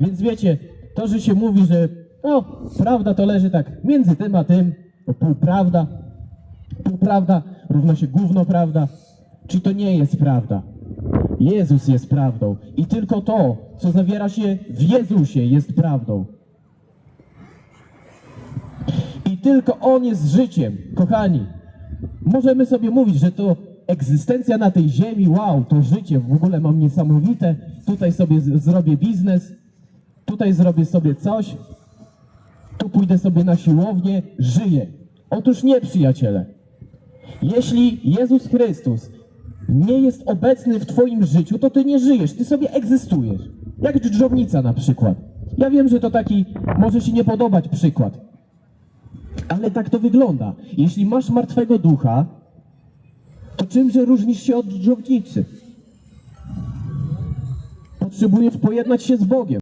Więc wiecie, to, że się mówi, że no, prawda to leży tak między tym a tym, półprawda, półprawda równa się gówno prawda, czy to nie jest prawda? Jezus jest prawdą i tylko to, co zawiera się w Jezusie jest prawdą. I tylko On jest życiem, kochani. Możemy sobie mówić, że to egzystencja na tej ziemi, wow, to życie w ogóle mam niesamowite, tutaj sobie zrobię biznes, tutaj zrobię sobie coś, tu pójdę sobie na siłownię, żyję. Otóż nie, przyjaciele. Jeśli Jezus Chrystus nie jest obecny w Twoim życiu, to Ty nie żyjesz, Ty sobie egzystujesz. Jak dżdżownica na przykład. Ja wiem, że to taki może się nie podobać przykład, ale tak to wygląda. Jeśli masz martwego ducha, to czymże różnisz się od dżdżownicy? Potrzebujesz pojednać się z Bogiem.